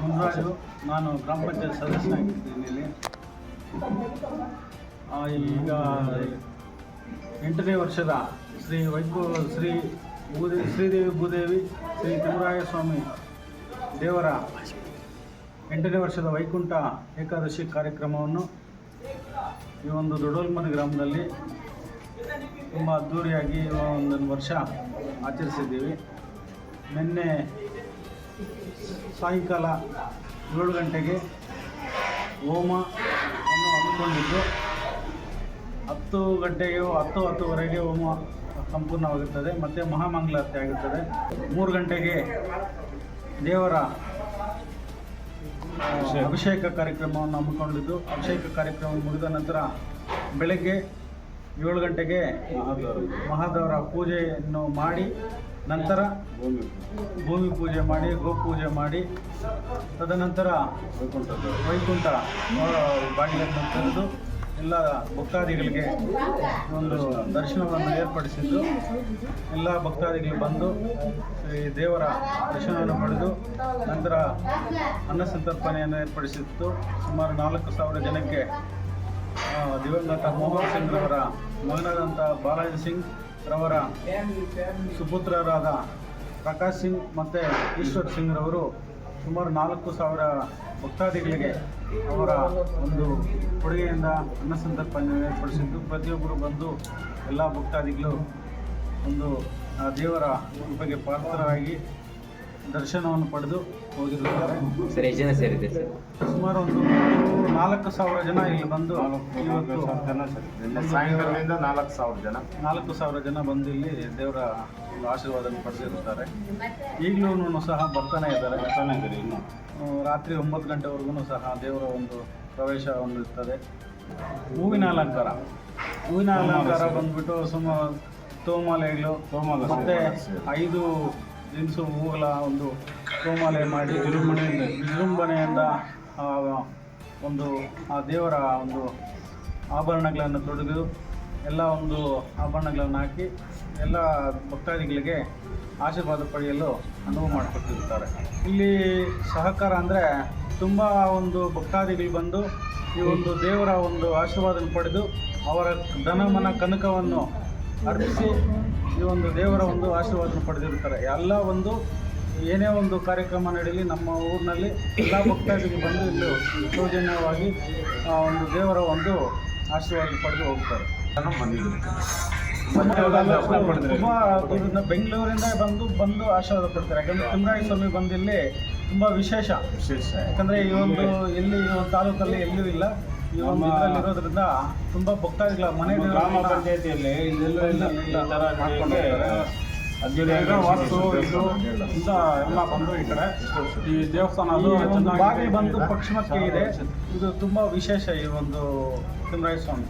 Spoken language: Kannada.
ಮುನ್ರಾಜು, ನಾನು ಗ್ರಾಮ ಪಂಚಾಯತ್ ಸದಸ್ಯನಾಗಿದ್ದೇನೆ ಇಲ್ಲಿ. ಈಗ ಎಂಟನೇ ವರ್ಷದ ಶ್ರೀ ವೈಭವ, ಶ್ರೀ ಭೂದೇವಿ, ಶ್ರೀದೇವಿ ಭೂದೇವಿ, ಶ್ರೀ ತಿಮ್ಮರಾಯ ಸ್ವಾಮಿ ದೇವರ ಎಂಟನೇ ವರ್ಷದ ವೈಕುಂಠ ಏಕಾದಶಿ ಕಾರ್ಯಕ್ರಮವನ್ನು ಈ ಒಂದು ದೊಡ್ಡೋಲ್ಮನೆ ಗ್ರಾಮದಲ್ಲಿ ತುಂಬ ಅದ್ಧೂರಿಯಾಗಿ ಒಂದೊಂದು ವರ್ಷ ಆಚರಿಸಿದ್ದೀವಿ. ನಿನ್ನೆ ಸಾಯಂಕಾಲ ಏಳು ಗಂಟೆಗೆ ಹೋಮವನ್ನು ಹಮ್ಮಿಕೊಂಡಿದ್ದು. ಹತ್ತು ಗಂಟೆಗೆ ಹತ್ತು ಹತ್ತುವರೆಗೆ ಹೋಮ ಸಂಪೂರ್ಣವಾಗುತ್ತದೆ. ಮತ್ತು ಮಹಾಮಂಗಳಾರತಿ ಆಗುತ್ತದೆ. ಮೂರು ಗಂಟೆಗೆ ದೇವರ ಅಭಿಷೇಕ. ಕಾರ್ಯಕ್ರಮವನ್ನು ಹಮ್ಮಿಕೊಂಡಿದ್ದು. ಅಭಿಷೇಕ ಕಾರ್ಯಕ್ರಮ ಮುಗಿದ ನಂತರ ಬೆಳಗ್ಗೆ ಏಳು ಗಂಟೆಗೆ ಮಹಾದೇವರ ಪೂಜೆಯನ್ನು ಮಾಡಿ ನಂತರ ಭೂಮಿ ಪೂಜೆ. ಮಾಡಿ ಗೋಪೂಜೆ ಮಾಡಿ ತದನಂತರ ವೈಕುಂಠ. ವೈಕುಂಠ ಬಾಗಿಲನ್ನು ತೆರೆದು ಎಲ್ಲ ಭಕ್ತಾದಿಗಳಿಗೆ ಒಂದು ದರ್ಶನವನ್ನು ಏರ್ಪಡಿಸಿದ್ದು. ಎಲ್ಲ ಭಕ್ತಾದಿಗಳು ಬಂದು ಈ ದೇವರ ದರ್ಶನವನ್ನು ಪಡೆದು ನಂತರ ಅನ್ನ ಸಂತರ್ಪಣೆಯನ್ನು ಏರ್ಪಡಿಸಿತ್ತು. ಸುಮಾರು ನಾಲ್ಕು ಸಾವಿರ ಜನಕ್ಕೆ ದಿವಂಗತ ಮೋಹನ್ ಸಿಂಗ್ ಅವರ ಮಗನಾದಂಥ ಬಾಲಾಜಿ ಸಿಂಗ್ ರವರ ಸುಪುತ್ರರಾದ ಪ್ರಕಾಶ್ ಸಿಂಗ್ ಮತ್ತು ಈಶ್ವರ್ ಸಿಂಗ್ ರವರು ಸುಮಾರು ನಾಲ್ಕು ಸಾವಿರ ಭಕ್ತಾದಿಗಳಿಗೆ ಅವರ ಒಂದು ಕೊಡುಗೆಯಿಂದ ಅನ್ನ ಸಂತರ್ಪಣೆ ಏರ್ಪಡಿಸಿದ್ದು. ಪ್ರತಿಯೊಬ್ಬರು ಬಂದು ಎಲ್ಲ ಭಕ್ತಾದಿಗಳು ಒಂದು ದೇವರ ಕೃಪೆಗೆ ಪಾತ್ರರಾಗಿ ದರ್ಶನವನ್ನು ಪಡೆದು ಹೋಗಿರುತ್ತಾರೆ. ಸರ್ ಎಷ್ಟು ಜನ ಸೇರಿದೆ ಸರ್. ಸುಮಾರು ಒಂದು ನಾಲ್ಕು ಸಾವಿರ ಜನ ಇಲ್ಲಿ ಬಂದು ಇವತ್ತು ಸಾಯಂಕಾಲದಿಂದ ನಾಲ್ಕು ಸಾವಿರ ಜನ. ನಾಲ್ಕು ಸಾವಿರ ಜನ ಬಂದು ಇಲ್ಲಿ ದೇವರ ಒಂದು ಆಶೀರ್ವಾದವನ್ನು ಪಡೆದಿರುತ್ತಾರೆ. ಈಗಲೂ ಸಹ ಬರ್ತಾನೆ ಇದ್ದಾರೆ. ಇನ್ನು. ರಾತ್ರಿ ಒಂಬತ್ತು ಗಂಟೆವರೆಗೂ ಸಹ ದೇವರ ಒಂದು ಪ್ರವೇಶ ಇರ್ತದೆ ಹೂವಿನ ಅಲಂಕಾರ. ಹೂವಿನ ಅಲಂಕಾರ ಬಂದ್ಬಿಟ್ಟು ಸುಮಾರು ತೋಮಾಲೆಗಳು ತೋಮಾಲೆ ಮತ್ತೆ. ಐದು ದಿನಸು ಹೂಗಳ ಒಂದು ತೋಮಾಲೆ ಮಾಡಿ ವಿಜೃಂಭಣೆಯಿಂದ ವಿಜೃಂಭಣೆಯಿಂದ ಒಂದು ಆ ದೇವರ ಒಂದು ಆಭರಣಗಳನ್ನು ತೊಡೆದು ಎಲ್ಲ ಒಂದು ಆಭರಣಗಳನ್ನು ಹಾಕಿ ಎಲ್ಲ ಭಕ್ತಾದಿಗಳಿಗೆ ಆಶೀರ್ವಾದ ಪಡೆಯಲು ಅನುವು ಮಾಡಿಕೊಟ್ಟಿರ್ತಾರೆ ಇಲ್ಲಿ ಸಹಕಾರ ಅಂದರೆ ತುಂಬ ಒಂದು ಭಕ್ತಾದಿಗಳು ಬಂದು ಈ ಒಂದು ದೇವರ ಒಂದು ಆಶೀರ್ವಾದ ಪಡೆದು ಅವರ ಧನಮನ ಕನಕವನ್ನು ಅರ್ಪಿಸಿ ಈ ಒಂದು ದೇವರ ಒಂದು ಆಶೀರ್ವಾದ ಪಡೆದಿರ್ತಾರೆ ಎಲ್ಲ ಒಂದು ಏನೇ ಒಂದು ಕಾರ್ಯಕ್ರಮ ನಡೀಲಿ ನಮ್ಮ ಊರಿನಲ್ಲಿ ಎಲ್ಲ ಭಕ್ತಾದಿಗಳು ಬಂದು ಇಲ್ಲಿ ಸೌಜನ್ಯವಾಗಿ ಆ ಒಂದು ದೇವರ ಒಂದು ಆಶೀರ್ವಾದ ಪಡೆದು ಹೋಗ್ತಾರೆ. ತುಂಬ ಇದನ್ನು ಬೆಂಗಳೂರಿಂದ ಬಂದು ಬಂದು ಆಶೀರ್ವಾದ ಪಡ್ತಾರೆ. ಯಾಕಂದ್ರೆ ತಿಮ್ಮರಾಯ ಸ್ವಾಮಿ ಬಂದಿಲ್ಲಿ ತುಂಬ ವಿಶೇಷ. ವಿಶೇಷ. ಯಾಕಂದರೆ ಈ ಒಂದು ಎಲ್ಲಿ ಈ ಒಂದು ತಾಲೂಕಲ್ಲಿ ಎಲ್ಲೂ ಇಲ್ಲ. ನಮ್ಮ- ಇರೋದ್ರಿಂದ ತುಂಬಾ ಭಕ್ತಾದಿಗಳ ಮನೆ ಗ್ರಾಮ ಪಂಚಾಯತಿಯಲ್ಲಿ ಇಲ್ಲೆಲ್ಲ ಇಲ್ಲ. ಈ ಥರ ಮಾಡ್ಕೊಂಡಿದ್ದಾರೆ. ಈಗ ವಾಸ್ತು ಇದು ಇಂದ ಎಲ್ಲ ಬಂದು ಈ ಕಡೆ ಈ ದೇವಸ್ಥಾನ ಅದು ಬಂದು ಪಶ್ಚಿಮಕ್ಕೆ ಇದೆ. ಇದು ತುಂಬಾ ವಿಶೇಷ ಈ ಒಂದು ತಿಮ್ಮರಾಯ ಸ್ವಾಮಿ.